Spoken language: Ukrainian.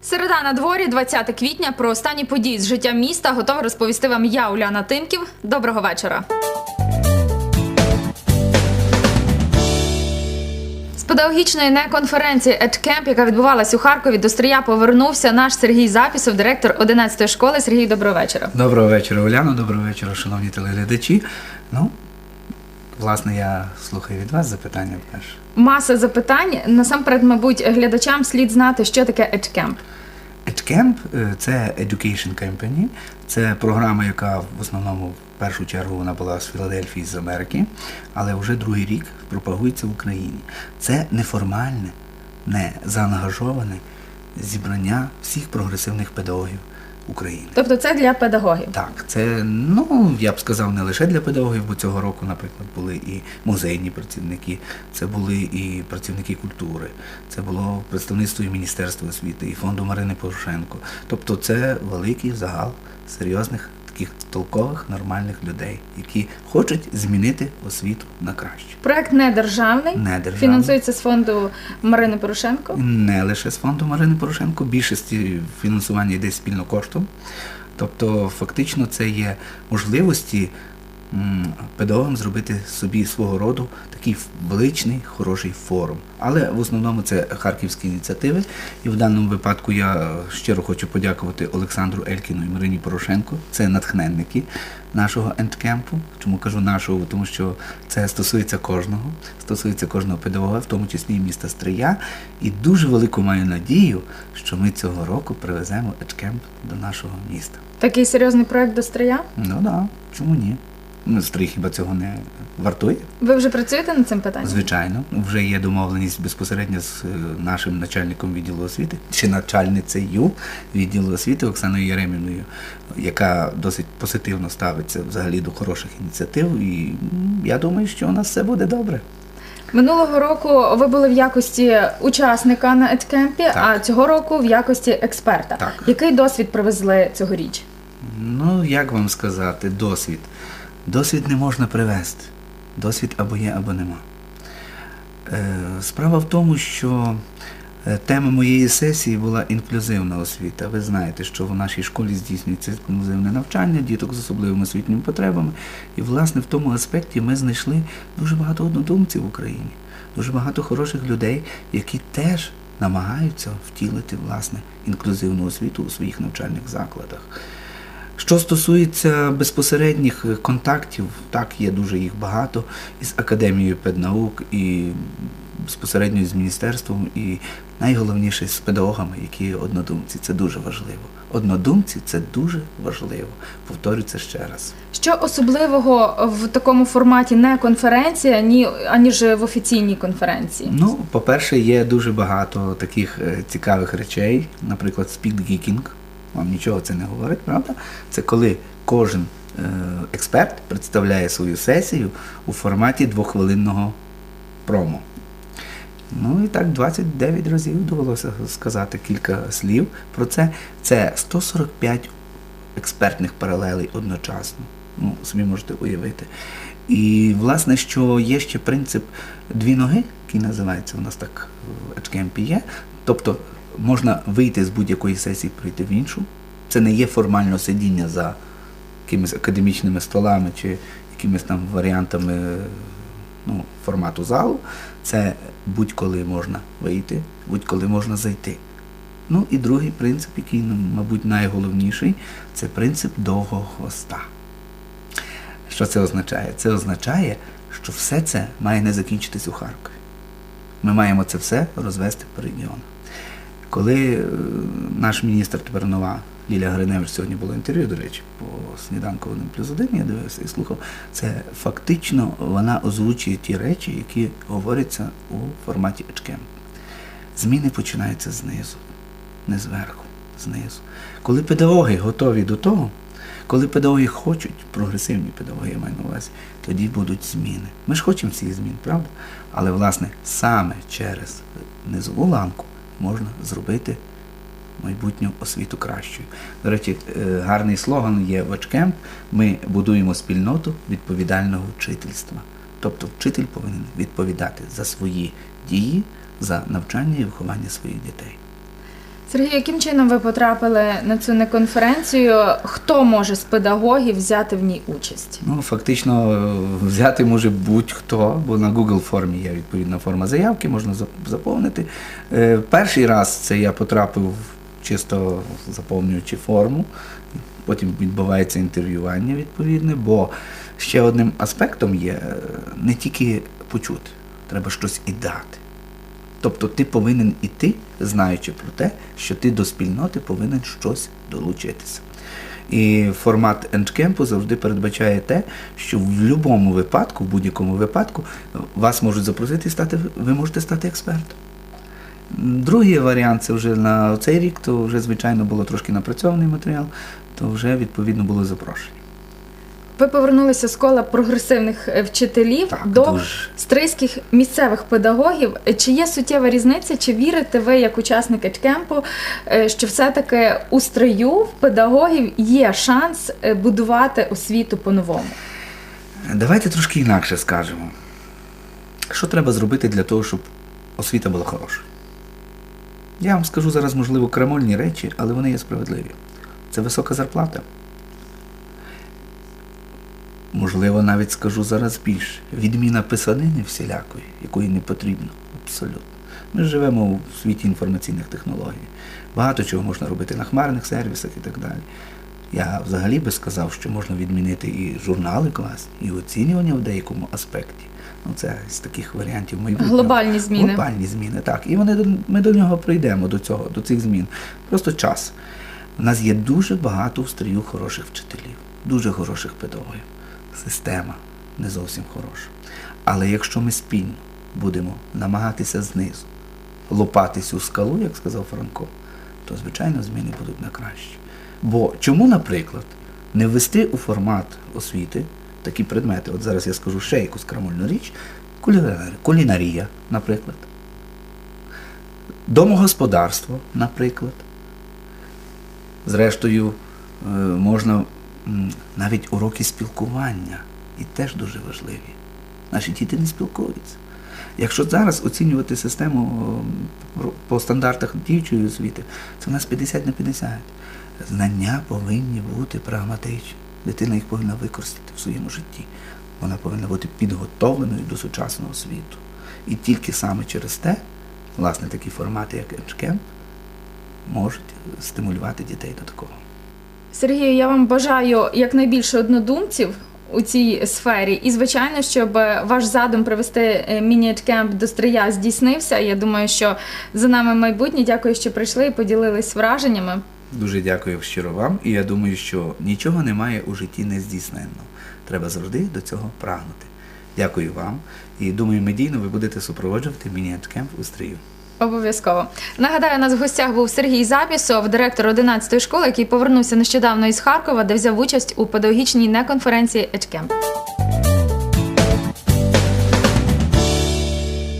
Середа на дворі, 20 квітня. Про останні події з життя міста готова розповісти вам я, Уляна Тимків. Доброго вечора. З педагогічної неконференції «Едкемп», яка відбувалась у Харкові, до Стрия повернувся наш Сергій Запісов, директор 11-ї школи. Сергій, доброго вечора. Доброго вечора, Уляно, доброго вечора, шановні телеглядачі. Ну, власне, я слухаю від вас запитання перше. Маса запитань. Насамперед, мабуть, глядачам слід знати, що таке «Едкемп». EdCamp е, – це Education Company, це програма, яка в основному в першу чергу вона була з Філадельфії, з Америки, але вже другий рік пропагується в Україні. Це неформальне, не заангажоване зібрання всіх прогресивних педагогів України. Тобто це для педагогів. Так, це ну я б сказав не лише для педагогів, бо цього року, наприклад, були і музейні працівники, це були і працівники культури, це було представництво і Міністерства освіти, і фонду Марини Порошенко. Тобто це великий загал серйозних таких толкових, нормальних людей, які хочуть змінити освіту на краще. Проект недержавний, Не державний. фінансується з фонду Марини Порошенко. Не лише з фонду Марини Порошенко, більшості фінансування йде спільно коштом. Тобто, фактично, це є можливості педагогам зробити собі свого роду такий величний, хороший форум. Але в основному це харківські ініціативи. І в даному випадку я щиро хочу подякувати Олександру Елькіну і Марині Порошенко. Це натхненники нашого ендкемпу. Чому кажу нашого? Тому що це стосується кожного, стосується кожного педагога, в тому числі і міста Стрия. І дуже велику маю надію, що ми цього року привеземо ендкемп до нашого міста. Такий серйозний проект до Стрия. Ну так, да, чому ні? Ну, Стрий хіба цього не вартує? Ви вже працюєте над цим питанням? Звичайно, вже є домовленість безпосередньо з е, нашим начальником відділу освіти чи начальницею відділу освіти Оксаною Єреміною, яка досить позитивно ставиться взагалі до хороших ініціатив. І я думаю, що у нас все буде добре. Минулого року ви були в якості учасника на Едкемпі, а цього року в якості експерта. Так. Який досвід привезли цьогоріч? Ну, як вам сказати, досвід. Досвід не можна привести. Досвід або є, або нема. Е, Справа в тому, що е, тема моєї сесії була інклюзивна освіта. Ви знаєте, що в нашій школі здійснюється інклюзивне навчання, діток з особливими освітніми потребами. І, власне, в тому аспекті ми знайшли дуже багато однодумців в Україні, дуже багато хороших людей, які теж намагаються втілити власне інклюзивну освіту у своїх навчальних закладах. Що стосується безпосередніх е, контактів, так, є дуже їх багато із Академією педнаук і безпосередньо з міністерством, і найголовніше з педагогами, які є однодумці. Це дуже важливо. Однодумці це дуже важливо. Повторю це ще раз. Що особливого в такому форматі не конференція, ні аніж в офіційній конференції? Ну, по-перше, є дуже багато таких е, цікавих речей, наприклад, спідгікінг. Вам нічого це не говорить, правда? Це коли кожен е, експерт представляє свою сесію у форматі двохвилинного промо. Ну і так 29 разів довелося сказати кілька слів про це. Це 145 експертних паралелей одночасно. Ну, собі можете уявити. І, власне, що є ще принцип дві ноги, який називається у нас так в Ечкемпі є. Тобто можна вийти з будь-якої сесії, прийти в іншу. Це не є формально сидіння за якимись академічними столами чи якимись там варіантами ну, формату залу. Це будь-коли можна вийти, будь-коли можна зайти. Ну і другий принцип, який, ну, мабуть, найголовніший, це принцип довгого хвоста. Що це означає? Це означає, що все це має не закінчитись у Харкові. Ми маємо це все розвести по регіонах. Коли е, наш міністр тепер нова Лілія Гриневич сьогодні було інтерв'ю, до речі, по сніданку «1 плюс 1», я дивився і слухав, це фактично вона озвучує ті речі, які говоряться у форматі ЕЧКЕМ. Зміни починаються знизу, не зверху, знизу. Коли педагоги готові до того, коли педагоги хочуть, прогресивні педагоги, я маю на увазі, тоді будуть зміни. Ми ж хочемо всіх змін, правда? Але, власне, саме через низову ланку можна зробити майбутню освіту кращою. До речі, е, гарний слоган є в. Ми будуємо спільноту відповідального вчительства. Тобто вчитель повинен відповідати за свої дії, за навчання і виховання своїх дітей. Сергій, яким чином ви потрапили на цю неконференцію? Хто може з педагогів взяти в ній участь? Ну, фактично е, взяти може будь-хто, бо на Google формі є відповідна форма заявки, можна заповнити. Е, Перший раз це я потрапив чисто заповнюючи форму, потім відбувається інтерв'ювання відповідне, бо ще одним аспектом є е, не тільки почути, треба щось і дати. Тобто ти повинен іти, знаючи про те, що ти до спільноти повинен щось долучитися. І формат ендкемпу завжди передбачає те, що в будь-якому випадку, в будь-якому випадку, вас можуть запросити і стати, ви можете стати експертом. Другий варіант це вже на цей рік, то вже, звичайно, було трошки напрацьований матеріал, то вже відповідно було запрошення. Ви повернулися з кола прогресивних е, вчителів Так, до дуже. стрийських місцевих педагогів. Е, Чи є суттєва різниця? Чи вірите ви, як учасник еджкемпу, е, що все-таки у стрию в педагогів є шанс будувати освіту по-новому? Давайте трошки інакше скажемо. Що треба зробити для того, щоб освіта була хорошою? Я вам скажу зараз, можливо, крамольні речі, але вони є справедливі. Це висока зарплата. Можливо, навіть скажу зараз більше. Відміна писанини всілякої, якої не потрібно. Абсолютно. Ми живемо у світі інформаційних технологій. Багато чого можна робити на хмарних сервісах і так далі. Я взагалі би сказав, що можна відмінити і журнали класні, і оцінювання в деякому аспекті. Ну, це з таких варіантів майбутнього. Глобальні зміни. Глобальні зміни, так. І вони, ми до нього прийдемо, до цього, до цих змін. Просто час. У нас є дуже багато в стрію хороших вчителів, дуже хороших педагогів. Система не зовсім хороша. Але якщо ми спільно будемо намагатися знизу лопати цю скалу, як сказав Франко, то звичайно зміни будуть на краще. Бо чому, наприклад, не ввести у формат освіти такі предмети? От зараз я скажу ще якусь крамольну річ, кулінарія, наприклад, домогосподарство, наприклад. Зрештою, е, можна навіть уроки спілкування, і теж дуже важливі. Наші діти не спілкуються. Якщо зараз оцінювати систему по стандартах діючої освіти, це у нас 50 на 50. Знання повинні бути прагматичні. Дитина їх повинна використати в своєму житті. Вона повинна бути підготовленою до сучасного світу. І тільки саме через те, власне, такі формати, як Еншкемп, можуть стимулювати дітей до такого. Сергію, я вам бажаю якнайбільше однодумців у цій сфері. І, звичайно, щоб ваш задум привести е, міні-еджкемп до стрия здійснився. Я думаю, що за нами майбутнє. Дякую, що прийшли і поділились враженнями. Дуже дякую щиро вам, і я думаю, що нічого немає у житті нездійсненного. Треба завжди до цього прагнути. Дякую вам і думаю, медійно ви будете супроводжувати міні-еджкемп у стрію. Обов'язково нагадаю, у нас в гостях був Сергій Запісов, директор 11-ї школи, який повернувся нещодавно із Харкова, де взяв участь у педагогічній неконференції Еджкемп.